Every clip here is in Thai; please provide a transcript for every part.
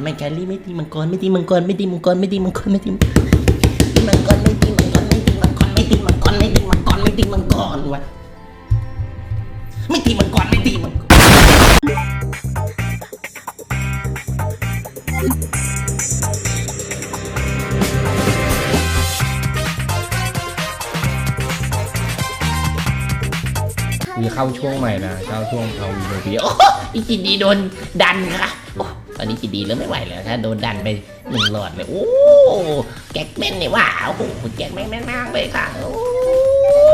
ำไมแครี่ไม่ตีมังกรไม่ตีมังกรไม่ตีมังกรไม่ตีมังกรไม่ตีมังกรไม่ตีมังกรไม่ตีมังกรไม่ตีมังกรไม่ตีมังกรไม่ตีมังกรวะไม่ตีมังกรไม่ตีมังกรมีเข้าช่วงใหม่นะเข้าช่วงเอาวีโนบีโอ้อีจิตดีโดนดันค่ะ อ้ตอนนี้จิตดีเริ่มไม่ไหวแล้วถ้าโดนดันไปหนึ่งหลอดเลยโอ้แก๊กแม่นนี่ว่าโอ้โหแก๊กแม่นแม่นมากเลยค่ะ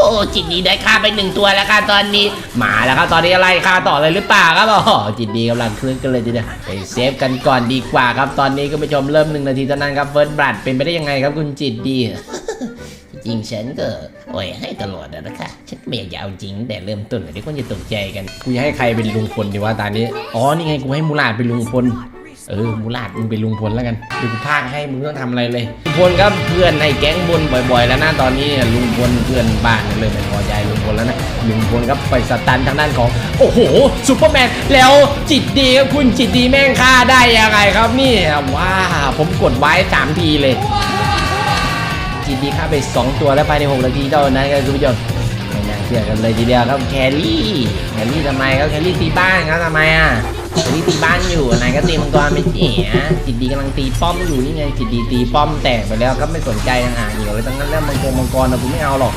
โอ้จิตดีได้ค่าไปหนึ่งตัวแล้วค่ะตอนนี้มาแล้วครับตอนนี้อะไรค่าต่อเลยหรือเปล่าครับอ๋อจิตดีกำลังเคลื่อนกันเลยทีเดียวไปเซฟกันก่อนดีกว่าครับตอนนี้ก็ไปชมเริ่มหนึ่งนาทีเท่านั้นครับเฟิร์สบลัดเป็นไปได้ยังไงครับคุณจิตดีจริงฉันก็โอ้ยให้ตลอดอะนะคะฉันไม่อยากจะเอาจริงแต่เริ่มต้นเดี๋ยวคนจะตกใจกันกูจะให้ใครเป็นลุงพลดีวะตอนนี้อ๋อนี่ไงกูให้มูลาดเป็นลุงพล เออมูลาดมึงเป็นลุงพลแล้วกันเดี๋ยวกูพากให้มึงไม่ต้องทำอะไรเลยลุงพลครับเพื่อนในแก๊งบนบ่อยๆ แล้วนะตอนนี้ลุงพลเพื่อนบ้านเลยไม่พอใจลุงพลแล้วนะลุงพลครับไปสตันทางด้านของ โอ้โหซูเปอร์แมนแล้วจิตดีครับคุณจิตดีแม่งฆ่าได้ยังไงครับนี่ว้าผมกดไว้สามทีเลยจีดีฆ่าไป 2 ตัวแล้วภายใน6นาทีเท่านั้นครับคุณผู้ชมไม่น่าเชื่อกันเลยทีเดียวครับแครี่แครี่ทำไมครับแครี่ตีบ้านครับทำไมอะ แครี่ตีบ้านอยู่ไหนก็ตีมังกรไม่เอ๋จิตดีกำลังตีป้อมอยู่นี่ไงจิตดีตีป้อมแตกไปแล้วก็ไม่สนใจทางอ่างอยู่เลยตั้งนั้นแล้วมังกรมังกรนะผมไม่เอาหรอก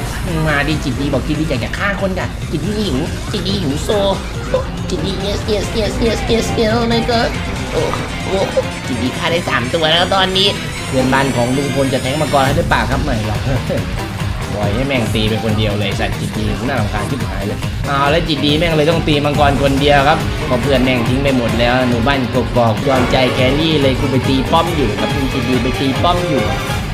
มาดิจิตดีบอกจิตดีอยากจะฆ่าคนกันจิตดีหิวจิตดีหิวโซจิตดี yes yes yes yes yes yes เลยก็โอ้โหจิตดีฆ่าได้สามตัวแล้วตอนนี้เพื่อนบ้านของลุงพลจะแทงมังกรให้ได้ปากครับไม่หรอก ปล่อยให้แม่งตีไปคนเดียวเลยสัตว์จิตดีน่ารำคาญชิบหายเลยเอาแล้วจิตดีแม่งเลยต้องตีมังกรคนเดียวครับเพราะเพื่อนแม่งทิ้งไปหมดแล้วหนูบ้านกกอกยอมใจแครี่เลยกูไปตีป้อมอยู่ครับมึงจิตดีไปตีป้อมอยู่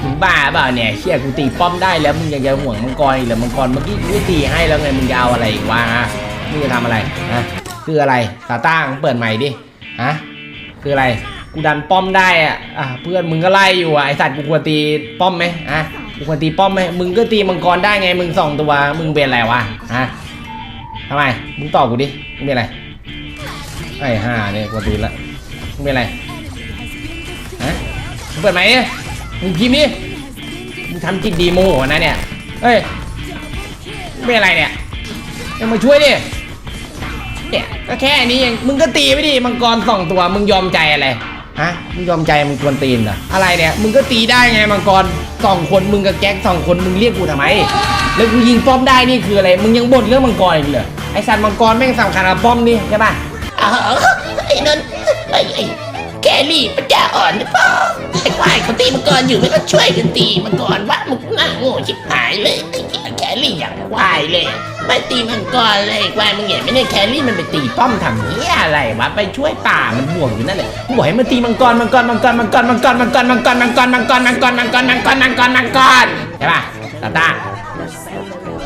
มึงบ้าเปล่าเนี่ยเชี่ยกูตีป้อมได้แล้วมึงยังจะห่วงมังกรอีกเหรือมังกรเมื่อกี้กูตีให้แล้วไงมึงจะเอาอะไรอีกวะฮะมึงจะทำอะไรฮะคืออะไรตาตั้งเปิดใหม่ดิฮะคืออะไรกูดันป้อมได้อะอะเพื่อนมึงก็ไล่อยู่อะไอสัตว์กูควรตีป้อมไหมอะ กูควรตีป้อมไหมมึงก็ตีมังกรได้ไง มึงสองตัว มึงเป็นอะไรวะฮะทำไม มึงตอบกูดิ มึงเป็นอะไร ไอ้ห่าเนี่ยกวนตีนละ มึงเป็นอะไรฮะมึงเปิดไหมมึงพิมพ์ดิ มึงทำจิตดีโมโหนะเนี่ย เฮ้ยมึงเป็นอะไรเนี่ยมึงมาช่วยดิ เนี่ย ก็แค่นี้เอง มึงก็ตีไปดิ มังกรสองตัว มึงยอมใจอะไร ฮะมึงยอมใจมึงควรตีนเหรออะไรเนี่ยมึงก็ตีได้ไงมังกรสองคนมึงกับแก๊กสองคนมึงเรียกกูทำไม แล้วกูยิงป้อมได้นี่คืออะไรมึงยังบ่นเรื่องมังกรอีกเหรอไอสัตว์มังกรแม่งสำคัญกับป้อมนี่ใช่ป่ะไอ้นั่นไอ้ไอ้ แกลี่ปัญญาอ่อนหรือเปล่าไอ้ควายเขาตีมังกรอยู่ไม่ก็ช่วยกันตีมังกรวะมึงน่าโง่ชิบหายเลยไอ้แคลี่อย่างควายเลยไม่ตีมังกรเลยไอ้ควายมึงเห็นไหมเนี่ยแคลี่มันไปตีป้อมทำเนี้ยอะไรวะไปช่วยป่ามันห่วงอยู่นั่นแหละกูบอกให้มันตีมังกรมังกรมังกรมังกรมังกรมังกรมังกรมังกรมังกรมังกรมังกรมังกรมังกรมังกรใช่ป่ะตาตา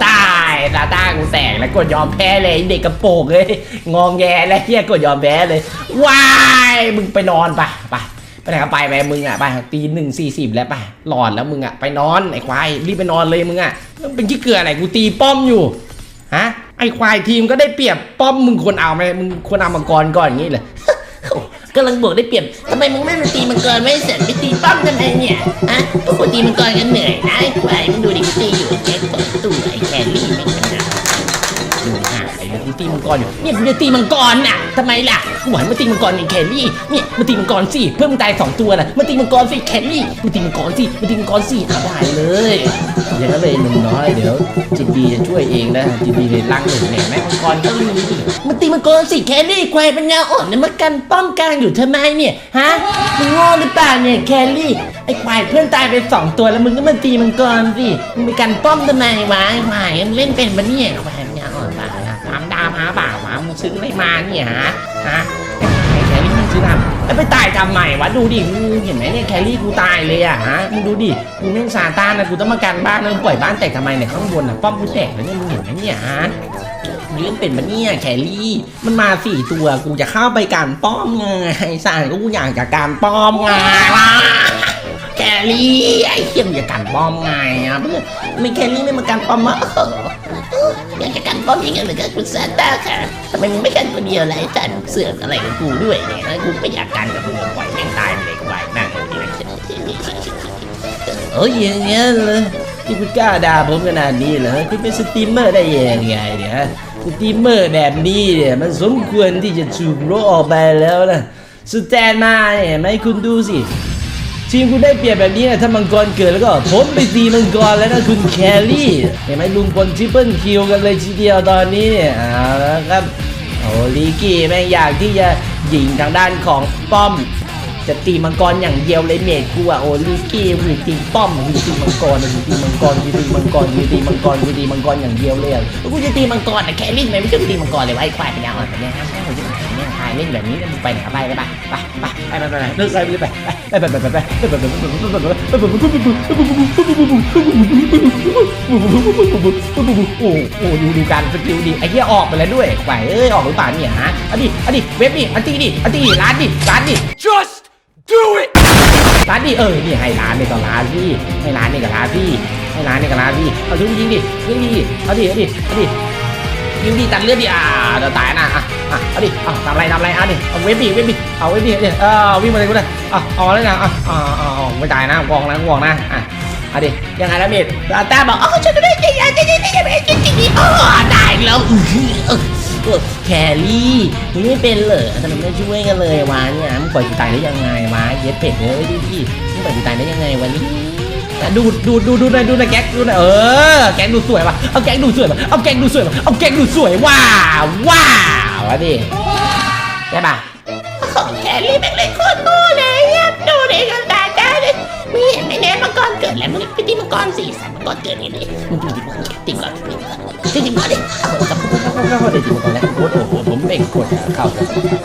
ตายตาตากูแตกแล้วกดยอมแพ้เลยเด็กกระโปงเลยงองแงแล้วเฮียกดยอมแพ้เลยว้ายมึงไปนอนไปไปไปไหนก็ไปไปมึงอะไปตีหนึ่งสี่สิบแล้วไปหลอดแล้วมึงอะไปนอนไอ้ควายรีบไปนอนเลยมึงอะเป็นขี้เกลืออะไรกูตีป้อมอยู่ฮะไอ้ควายทีมก็ได้เปรียบป้อมมึงควรเอาไหมมึงควรเอามังกรก่อนอย่างนี้เลยกำลังบอกได้เปรียบทำไมมึงไม่มาตีมังกรไม่เสร็จไปตีป้อมทำไมเนี่ยฮะพวกกูตีมังกรกันเหนื่อยนะไอ้ควายมึงดูดิกูตีอยู่แค่สองตัว It 警察 เรื่องกูตีมังกรอยู่เนี่ยกูจะตีมังกรน่ะทำไมล่ะกูหันมาตีมังกรอย่างแครี่เนี่ยมาตีมังกรสิเพื่อมึงตายสองตัวน่ะมาตีมังกรสิแครี่มาตีมังกรสิมาตีมังกรสิเอาได้เลยอย่างนั้นเลยหนุ่มน้อยเดี๋ยวจิตดีจะช่วยเองนะจิตดีเลยล้างหนุ่มเนี่ยแม่มังกรก็มีดิมาตีมังกรสิแครี่ควายปัญญาอ่อนเนี่ยมากันป้อมกลางอยู่ทำไมเนี่ยฮะมึงโง่หรือเปล่าเนี่ยแครี่ไอ้ควายเพื่อนตายไปสองตัวแล้วมึงก็มาตีมังกรสิมึงไปกันป้อมทำไมวะไอ้ควายมึงเล่นเป็นปะเนี่ยควาย ถามดาวหาเปล่าวะมึงซื้ออะไรมาเนี่ยฮะฮะแครี่มึงซื้อทำแล้วไปตายทำใหม่วะดูดิมึงเห็นไหมเนี่ยแครี่กูตายเลยอะฮะมึงดูดิกูแม่งซาตานนะกูต้องมากันบ้านแล้วมึงปล่อยบ้านแตกทำไมเนี่ยข้างบนอะป้อมกูแตกแล้วเนี่ยมึงเห็นไหมเนี่ยฮะยืนเป็นมันเนี่ยแครี่ มันมาสี่ตัวกูจะเข้าไปการป้อมไงไอ้สารก็กูอยากจะการป้อมไงแครี่ไอ้เขี้ยมอย่าการป้อมไงอะเพื่อนไม่แครี่ไม่มาการป้อมมา อยากจะกันป้อมยังเงเหมือนกับคุณซานต้าค่ะทำไมมึงไม่กันคนเดียวไรกันเสืออะไรกับกูด้วยเนี่ยแล้วกูไม่อยากกันกับมึงปล่อยแม่งตายไปเลยกูไปนั่งเลยนะโอ้ยอย่างเงี้ยเลยที่คุณกล้าด่าผมขนาดนี้เหรอคุณเป็นสตรีมเมอร์ได้ยังไงเนี่ยสตรีมเมอร์แบบนี้เนี่ยมันสมควรที่จะถูกโรออกไปแล้วนะสแตนมาเนี่ยไหมคุณดูสิ ทีมคุณได้เปรียบแบบนี้นะถ้ามังกรเกิดแล้วก็ผมไปตีมังกรแล้วนะคุณแครี่เห็นไหมลุงพลทริปเปิลคิวกันเลยทีเดียวตอนนี้เนี่ยเอาละครับโอ้ลีกี้แม่งอยากที่จะยิงทางด้านของป้อม จะตีมังกรอย่างเดียวเลยเมดกูอะโอ้ลีกี้กูตีป้อมกูตีมังกรกูตีมังกรกูตีมังกรกูตีมังกรกูตีมังกรอย่างเดียวเลยอะกูจะตีมังกรนะแครี่ทำไมไม่ใช่กูตีมังกรเลยวะไอ้ควายเป็นยังไงแบบเนี้ย ห้ามแม่งกูจะหายเนี่ยหายเล่นแบบนี้แล้วมึงไปไหนไปได้ปะไปไปไปไปไปไปเลิกไปเลยไปไปไปไปไปไปไปโอ้โหดูดูการสกิลดีไอ้เหี้ยออกไปแล้วด้วยไหวเอ้ยออกหรือเปล่าเนี่ยฮะเอาดิเอาดิเว็บดิอันตีดิอันตีดิร้านดิร้านดิ Just do it! ร้านดิเออนี่ให้ร้านนี่ก็ร้านพี่ให้ร้านนี่ก็ร้านพี่ให้ร้านนี่ก็ร้านพี่เอาทุกยิงดิยิงดิเอาดิเอาดิเอาดิ ยิงดิตัดเลือดดิอ่าเดี๋ยวตายนะอะอะเอาดิเอาทำอะไรทำอะไรอะดิเอาเว็บดิเว็บดิเอาเว็บดิเนี่ยเออวิ่งมาเลยกูเลยอะเอาเลยนะอะอะอะไม่ตายนะกองนะกองนะอะเอาดิยังไงนะเมดตาตาบอกอ๋อฉันก็ได้ใจเย็นใจเย็นใจเย็นใจเย็นใจเย็นอ๋อได้แล้วอือแครี่มึงไม่เป็นเหรอทำไมไม่ช่วยกันเลยวะเนี่ยมึงปล่อยกูตายได้ยังไงวะเย็ดเป็ดเลยดิดิมึงปล่อยกูตายได้ยังไงวันนี้ ดูดดูดดูดูหน่อยดูหน่อยแก๊กดูหน่อยเออแก๊กดูสวยป่ะเอาแก๊กดูสวยป่ะเอาแก๊กดูสวยป่ะเอาแก๊กดูสวยว้าวว้าววะดิใช่ป่ะของแคลรี่แม่งเลยโคตรโง่เลยอะดูดิกันตาได้เลยมึงเห็นไหมเนี่ยมังกรเกิดแล้วมึงไปตีมังกรสีสัตว์มังกรเกิดนี่เลยมึงดูดิมึง เข้าได้จริงตอนแรกโคตรโอ้โหผมไม่งกดเข้า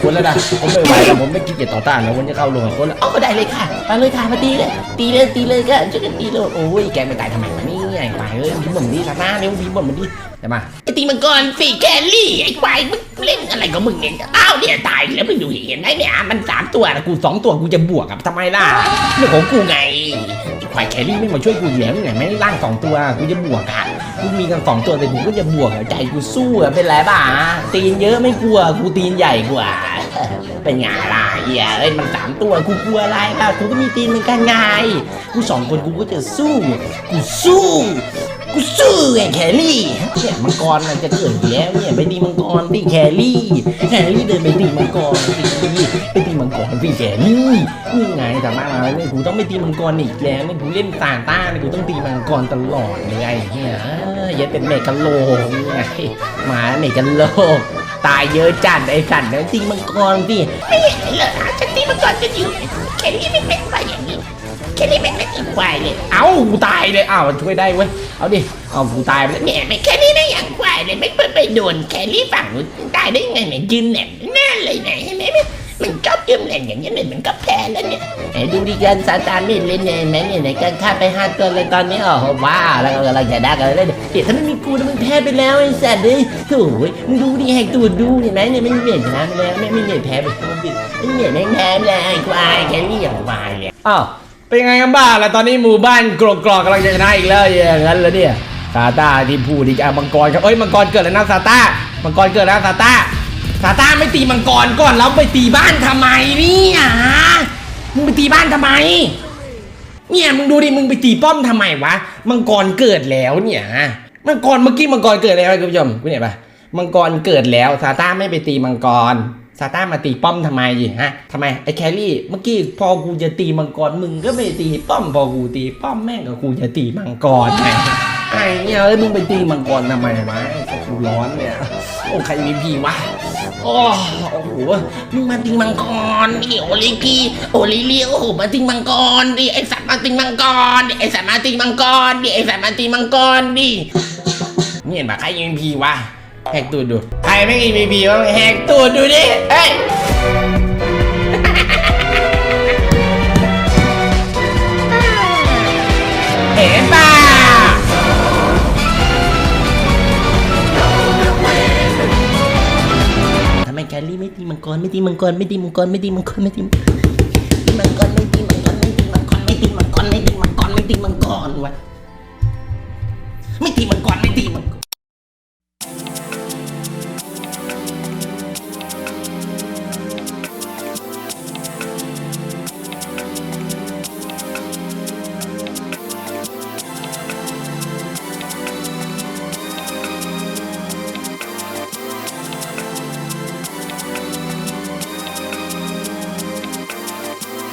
คนแล้วนะผมไม่ไหวแล้วผมไม่คิดจะต่อต้านแล้วผมจะเข้าลงคนแล้วเอาก็ได้เลยค่ะมาเลยค่ะมาตีเลยตีเลยตีเลยก็ช่วยกันตีเลยโอ้ยแกไม่ตายทำไมวะนี่ไอ้ควายเอ้ยพี่บ่มดีสักหน้าเร็วพี่บ่มมันดีใช่ไหมาไอตีมังกรสีแครี่ไอ้ควายมึงเล่นอะไรกับมึงเนี่ยอ้าวเนี่ยตายแล้วมึงดูเห็นไหมเนี่ยมันสามตัวนะกูสองตัวกูจะบวกกับทำไมล่ะเรื่องของกูไงควายแครี่ไม่มาช่วยกูเหยียบไงไม่ร่างสองตัวกูจะบวกอะ กูมีกันสองตัวแต่กูก็จะบวกใจกูสู้อะเป็นไรบ้าตีนเยอะไม่กลัวกูตีนใหญ่กว่า เป็นไงล่ะเฮียเอ้ยมันสามตัวกูกลัวอะไรล่ะกูก็มีตีนเหมือนกันไงกูสองคนกูก็จะสู้ กูสู้ กูสู้ไงแครี่เนี่ยมังกรมันจะเกิดอยู่แล้วเนี่ยไปตีมังกรตีแครี่แครี่เดินไปตีมังกรตีไปตีมังกรตีแครี่นี่ไงแต่มาแล้วเนี่ยกูต้องไปตีมังกรอีกแล้วเนี่ยกูเล่นซานต้าเนี่ยกูต้องตีมังกรตลอดเลยไอ้เนี่ยเอ้ยยัดเป็นเมกะโลนี่ไงหมาเมกะโล ตายเยอะจัดไอ้สัตว์เนี่ยตีมังกรตีไม่เห็นเหรอฉันตีมังกรจะอยู่แครี่ไม่เป็นไปอย่างนี้แครี่ไม่เป็นอีกควายเลย เอ้ากูตายเลยอ้าวช่วยได้เว้ย เอาดิเอากูตายไปแล้วเนี่ยไม่แครี่ได้อย่างควายเลยไม่เปิดไปโดนแครี่ฝั่งนู้นตายได้ไงเนี่ยยืนแหนมแน่เลยเนี่ยเห็นไหม มันชอบยืนแหนอย่างนี้เลยมันก็แพ้แล้วเนี่ยไอ้ดูดิกันซาตานไม่เล่นเนี่ยเห็นไหมเนี่ยไหนกันฆ่าไปห้าตัวเลยตอนนี้โอ้โหว้าวแล้วก็กำลังจะได้กันเลยเดี๋ยวถ้าไม่มีกูนะมึงแพ้ไปแล้วไอ้สัตว์เลยโถ่มึงดูดิแหกตัวดูเห็นไหมเนี่ยไม่มีเหรียญชนะไปแล้วไม่มีเหรียแพ้ไปแล้วไม่มีเหรียแม่งแพ้แล้วไอ้ควายแค่นี้อย่างควายเลยอ้าวเป็นไงกันบ้างล่ะตอนนี้หมู่บ้านกรอกกรอกกำลังจะชนะอีกแล้วอย่างนั้นแล้วเนี่ยซาตาที่พูดดีจ้ามังกรครับเอ้ยมังกรเกิดแล้วนะซาตามังกรเกิดแล้วซาตา ซาตาไม่ตีมังกรก่อนแล้วไปตีบ้านทำไมเนี่ยฮะมึงไปตีบ้านทำไม เนี่ยมึงดูดิมึงไปตีป้อมทำไมวะมังกรเกิดแล้วเนี่ยฮะมังกรเมื่อกี้มังกรเกิดแล้วคุณผู้ชมคุณเห็นปะมังกรเกิดแล้วซาต้าไม่ไปตีมังกรซาต้ามาตีป้อมทำไมฮะทำไมไอ้แครี่เมื่อกี้พอกูจะตีมังกรมึงก็ไม่ตีป้อมพอกูตีป้อมแม่งก็กูจะตีมังกรไงไอ้เนี่ยเอ้ยมึงไปตีมังกรทำไมวะกูร้อนเนี่ยโอ้ใครมีพีวะ โอ้โอ้โหมึงมาติงมังกรดิโอลิกีโอลิเลียโอ้โหมาติงมังกรดิไอสัตว์มาติงมังกรดิไอสัตว์มาติงมังกรดิไอสัตว์มาติงมังกรดินี่เห็นปะใครยิงพีวะแหกตูดดู ใครไม่ยิงพีวะแหกตูดดูดิเฮ้ย ไม่ตีมังกรไม่ตีมังกรไม่ตีมังกรไม่ตีมังกรไม่ตีมังกรไม่ตีมังกรไม่ตีมังกรไม่ตีมังกรไม่ตีมังกรไม่ตีมังกรไม่วะไม่ตีมังกรไม่ตีมั